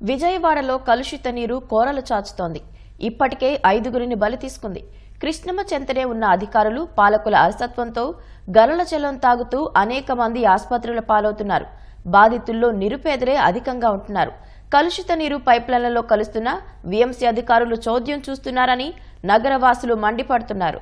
విజయవాడలో కలుషిత నీరు కోరలు చాచుతోంది. ఇప్పటికే ఐదుగురిని బలి తీసుకుంది. కృష్ణమ్మ చెంతనే ఉన్న అధికారులు పాలకుల అలసత్వంతో గలల జలం తాగుతూ అనేక మంది ఆసుపత్రుల పాలవుతున్నారు. బాధితుల్లో నిరుపేదలే అధికంగా ఉంటున్నారు. కలుషిత నీరు పైప్లైన్లలో కలుస్తున్న వీఎంసీ అధికారులు చోద్యం చూస్తున్నారని నగరవాసులు మండిపడుతున్నారు.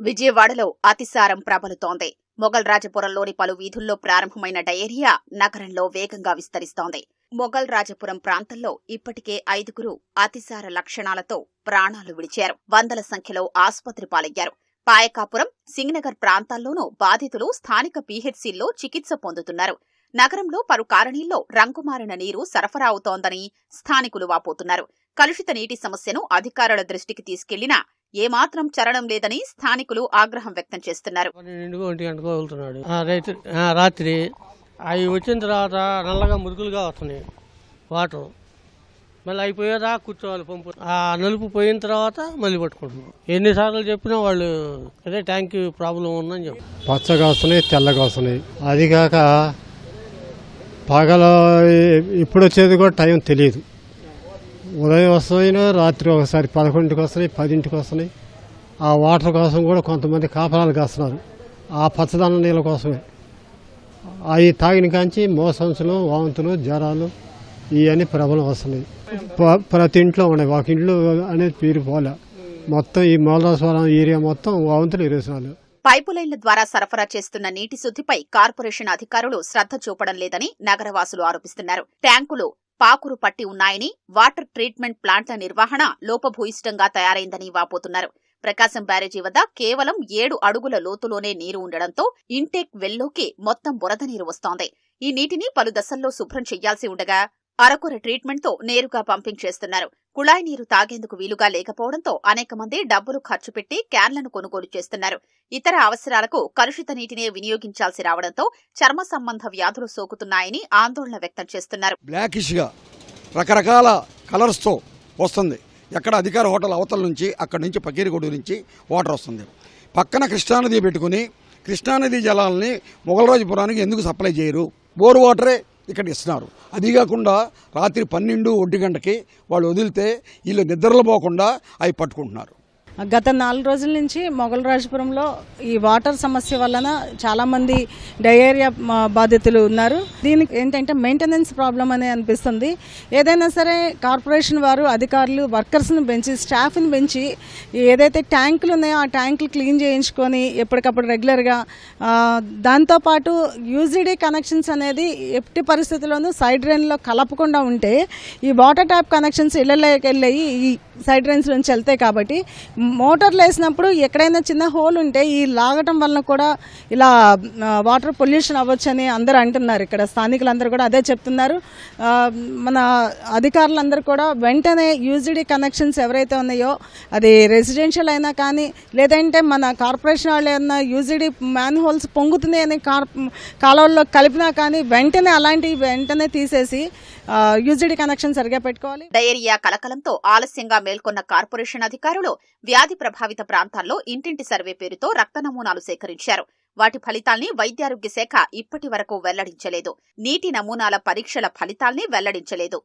విజయవాడలో అతిసారం ప్రబలుతోంది. మొఘల్ రాజపురంలోని పలు వీధుల్లో ప్రారంభమైన డయేరియా నగరంలో వేగంగా విస్తరిస్తోంది. మొఘల్ రాజపురం ప్రాంతంలో ఇప్పటికే ఐదుగురు అతిసార లక్షణాలతో ప్రాణాలు విడిచారు. వందల సంఖ్యలో ఆసుపత్రి పాలయ్యారు. పాయకాపురం సింగనగర్ ప్రాంతాల్లోనూ బాధితులు స్థానిక పీహెచ్సీల్లో చికిత్స పొందుతున్నారు. నగరంలో పలు కాలనీల్లో రంగుమారిన నీరు సరఫరా అవుతోందని స్థానికులు వాపోతున్నారు. కలుషిత నీటి సమస్యను అధికారుల దృష్టికి తీసుకెళ్ళినా ఏమాత్రం చరణం లేదని స్థానికులు ఆగ్రహం వ్యక్తం చేస్తున్నారు. రాత్రి అవి వచ్చిన తర్వాత నల్లగా మురుగులుగా వస్తున్నాయి వాటర్. మళ్ళీ అయిపోయేదా కూర్చోవాలి పంపు. ఆ నలుపు పోయిన తర్వాత మళ్ళీ పట్టుకుంటున్నాం. ఎన్నిసార్లు చెప్పినా వాళ్ళు అదే ట్యాంక్ ప్రాబ్లం ఉందని చెప్పి పచ్చగా వస్తున్నాయి తెల్లగా వస్తున్నాయి. అది కాక పగల ఇప్పుడు వచ్చేది కూడా టైం తెలియదు ఉదయం వస్తాయినా రాత్రి ఒకసారి పదకొండింటికి వస్తున్నాయి పదింటికి వస్తున్నాయి. ఆ వాటర్ కోసం కూడా కొంతమంది కాపలాలు కాస్తున్నారు. ఆ పచ్చదనం నీళ్ళ కోసమే. అవి తాగిన కాంచి మోసంచులు వాంతులు జ్వరాలు ఇవన్నీ ప్రబలం వస్తున్నాయి. ప- ప్రతి ఇంట్లో ఉన్నాయి. ఒక ఇంట్లో అనేది పీరిపోలే మొత్తం ఈ మూలరాశ్వరం ఏరియా మొత్తం వాంతులు ఇరేసాలు. పైపులైన్ల ద్వారా సరఫరా చేస్తున్న నీటి శుద్ధిపై కార్పొరేషన్ అధికారులు శ్రద్ధ చూపడం లేదని నగరవాసులు ఆరోపిస్తున్నారు. ట్యాంకులు పాకురు పట్టి ఉన్నాయని వాటర్ ట్రీట్మెంట్ ప్లాంట్ల నిర్వహణ లోపభూయిష్టంగా తయారైందని వాపోతున్నారు. ప్రకాశం బ్యారేజీ వద్ద కేవలం ఏడు అడుగుల లోతులోనే నీరు ఉండడంతో ఇంటేక్ వెల్లోకి మొత్తం బురద నీరు వస్తోంది. ఈ నీటిని పలు దశల్లో శుభ్రం చెయ్యాల్సి ఉండగా అరకొర ట్రీట్మెంట్తో నేరుగా పంపింగ్ చేస్తున్నారు. కుళాయి నీరు తాగేందుకు వీలుగా లేకపోవడంతో అనేక మంది డబ్బులు ఖర్చు పెట్టి క్యాన్లను కొనుగోలు చేస్తున్నారు. ఇతర అవసరాలకు కలుషిత నీటినే వినియోగించాల్సి రావడంతో చర్మ సంబంధ వ్యాధులు సోకుతున్నాయని ఆందోళన వ్యక్తం చేస్తున్నారు. బ్లాకిష్గా రకరకాల కలర్స్తో వస్తుంది. ఎక్కడ అధికార హోటల్ అవతల నుంచి అక్కడి నుంచి పకీరిగూడు నుంచి వాటర్ వస్తుంది. పక్కన కృష్ణానది పెట్టుకుని కృష్ణానది జలాలని మొగలరాజపురానికి ఎందుకు సప్లై చేయరు? బోర్ వాటరే ఇక్కడ ఇస్తున్నారు అది కాకుండా రాత్రి పన్నెండు ఒంటి గంటకి వాళ్ళు వదిలితే వీళ్ళు నిద్రలు పోకుండా అవి పట్టుకుంటున్నారు. గత నాలుగు రోజుల నుంచి మొగల్ రాజపురంలో ఈ వాటర్ సమస్య వలన చాలా మంది డయేరియా బాధితులు ఉన్నారు. దీనికి ఏంటంటే మెయింటెనెన్స్ ప్రాబ్లం అనే అనిపిస్తుంది. ఏదైనా సరే కార్పొరేషన్ వారు అధికారులు వర్కర్స్ని పెంచి స్టాఫ్ని పెంచి ఏదైతే ట్యాంకులు ఉన్నాయో ఆ ట్యాంకులు క్లీన్ చేయించుకొని ఎప్పటికప్పుడు రెగ్యులర్గా దాంతోపాటు యూజీడీ కనెక్షన్స్ అనేది ఎట్టి పరిస్థితుల్లోనూ సైడ్ డ్రైన్లో కలపకుండా ఉంటే ఈ వాటర్ ట్యాప్ కనెక్షన్స్ ఇళ్ళలోకి ఈ సైడ్ డ్రైన్స్ నుంచి వెళ్తాయి కాబట్టి మోటార్లు వేసినప్పుడు ఎక్కడైనా చిన్న హోల్ ఉంటే ఈ లాగటం వలన కూడా ఇలా వాటర్ పొల్యూషన్ అవ్వచ్చని అందరూ అంటున్నారు. ఇక్కడ స్థానికులందరూ కూడా అదే చెప్తున్నారు. మన అధికారులందరూ కూడా వెంటనే యూజిడి కనెక్షన్స్ ఎవరైతే ఉన్నాయో అది రెసిడెన్షియల్ అయినా కానీ లేదంటే మన కార్పొరేషన్ వాళ్ళు ఏమన్నా యూజిడి మ్యాన్ హోల్స్ పొంగుతున్నాయని కార్ కాలువల్లో కలిపినా కానీ వెంటనే అలాంటివి వెంటనే తీసేసి యూజిడి కనెక్షన్ సరిగా పెట్టుకోవాలి. డయేరియా కలకలంతో ఆలస్యంగా మేల్కొన్న కార్పొరేషన్ అధికారులు వ్యాధి ప్రభావిత ప్రాంతాల్లో ఇంటింటి సర్వే పేరుతో రక్త నమూనాలు సేకరించారు. వాటి ఫలితాల్ని వైద్యారోగ్య శాఖ ఇప్పటి వరకు వెల్లడించలేదు. నీటి నమూనాల పరీక్షల ఫలితాల్ని వెల్లడించలేదు.